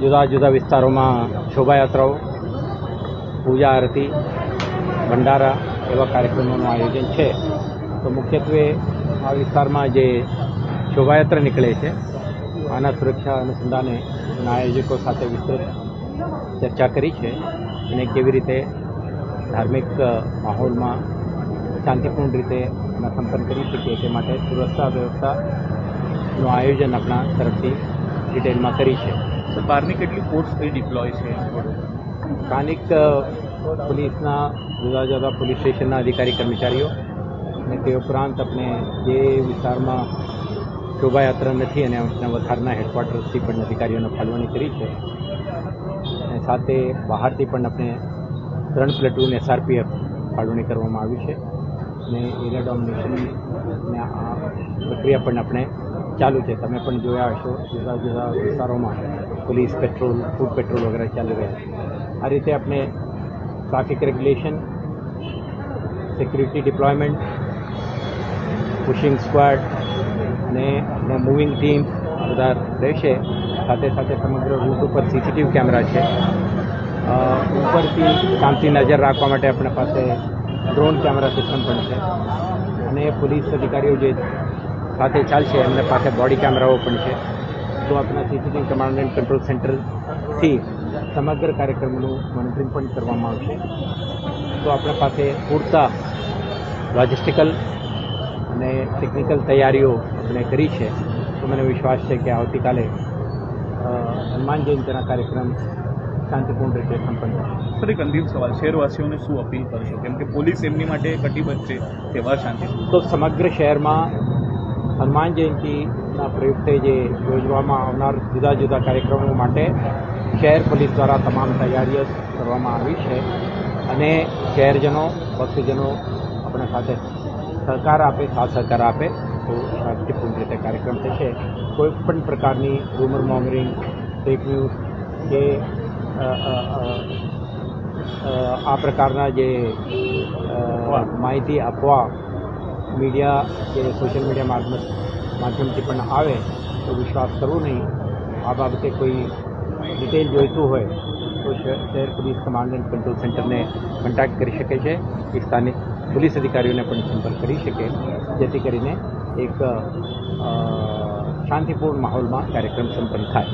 જુદા જુદા વિસ્તારોમાં શોભાયાત્રાઓ, પૂજા આરતી, ભંડારા એવા કાર્યક્રમોનું આયોજન છે. તો મુખ્યત્વે આ વિસ્તારમાં જે શોભાયાત્રા નીકળે છે, આના સુરક્ષા અનુસંધાને આયોજકો સાથે વિસ્તૃત ચર્ચા કરી છે અને કેવી રીતે ધાર્મિક માહોલમાં શાંતિપૂર્ણ રીતે એના સંપન્ન કરી શકીએ તે માટે સુરક્ષા વ્યવસ્થાનું આયોજન આપણા તરફથી ડિટેલમાં કરી છે. સર બહારની કેટલી ફોર્સ થઈ ડિપ્લોય છે? સ્થાનિક પોલીસના જુદા જુદા પોલીસ સ્ટેશનના અધિકારી, કર્મચારીઓ અને તે ઉપરાંત આપણે જે વિસ્તારમાં શોભાયાત્રા નથી અને વથારના હેડક્વાર્ટર્સથી પણ અધિકારીઓને ફાળવણી કરી છે અને સાથે બહારથી પણ આપણે ત્રણ પ્લેટૂન એસઆરપીએફ ફાળવણી કરવામાં આવી છે અને એરા ડોમિનેશનની આ પ્રક્રિયા પણ આપણે ચાલુ છે. તમે પણ જોયા હશો જુદા જુદા વિસ્તારોમાં પોલીસ પેટ્રોલ, ફૂડ પેટ્રોલ વગેરે ચાલી રહ્યા છે. આ રીતે આપણે traffic regulation security deployment pushing squad અને આપણે મૂવિંગ ટીમ બધા રહેશે. સાથે સાથે સમગ્ર રૂટ ઉપર સીસીટીવી કેમેરા છે. ઉપરથી શાંતિ નજર રાખવા માટે આપણા પાસે ડ્રોન કેમેરા સિસ્ટમ પણ છે. અને પોલીસ અધિકારીઓ જે સાથે ચાલશે એમને પાસે બોડી કેમેરાઓ પણ છે. તો આપણા સીસીટીવી કમાન્ડ એન્ડ કંટ્રોલ સેન્ટરથી સમગ્ર કાર્યક્રમનું મોનિટરિંગ પણ કરવામાં આવશે. તો આપણા પાસે પૂરતા લોજિસ્ટિકલ અને ટેકનિકલ તૈયારીઓ આપણે કરી છે. તો મને વિશ્વાસ છે કે આવતીકાલે હનુમાન જયંતિના કાર્યક્રમ શાંતિપૂર્ણ રીતે સંપન્ન થશે. સર એક અંતિમ સવાલ. શહેરવાસીઓને શું અપીલ કરશો કેમ કે પોલીસ એમની માટે કટિબદ્ધ છે તહેવાર શાંતિ તો સમગ્ર શહેરમાં હનુમાન જયંતિના પ્રયુક્તે જે યોજવામાં આવનાર જુદા જુદા કાર્યક્રમો માટે શહેર પોલીસ દ્વારા તમામ તૈયારીઓ કરવામાં આવી છે. અને શહેરજનો ભક્તજનો આપણા સાથે સહકાર આપે સાથ સહકાર આપે તો શાંતિપૂર્ણ રીતે કાર્યક્રમ થશે. કોઈ પણ પ્રકારની રૂમર મોંગરિંગ ફેક ન્યૂઝ કે આ પ્રકારના જે માહિતી આપવા મીડિયા કે સોશિયલ મીડિયા માધ્યમ માધ્યમથી પણ આવે, તો વિશ્વાસ કરવો નહીં. આ બાબતે કોઈ ડિટેલ જોઈતું હોય, તો શહેર પોલીસ કમાન્ડ એન્ડ કંટ્રોલ સેન્ટરને કોન્ટેક્ટ કરી શકે છે. કે સ્થાનિક પોલીસ અધિકારીઓને પણ સંપર્ક કરી શકે, જેથી કરીને એક શાંતિપૂર્ણ માહોલમાં કાર્યક્રમ સંપન્ન થાય.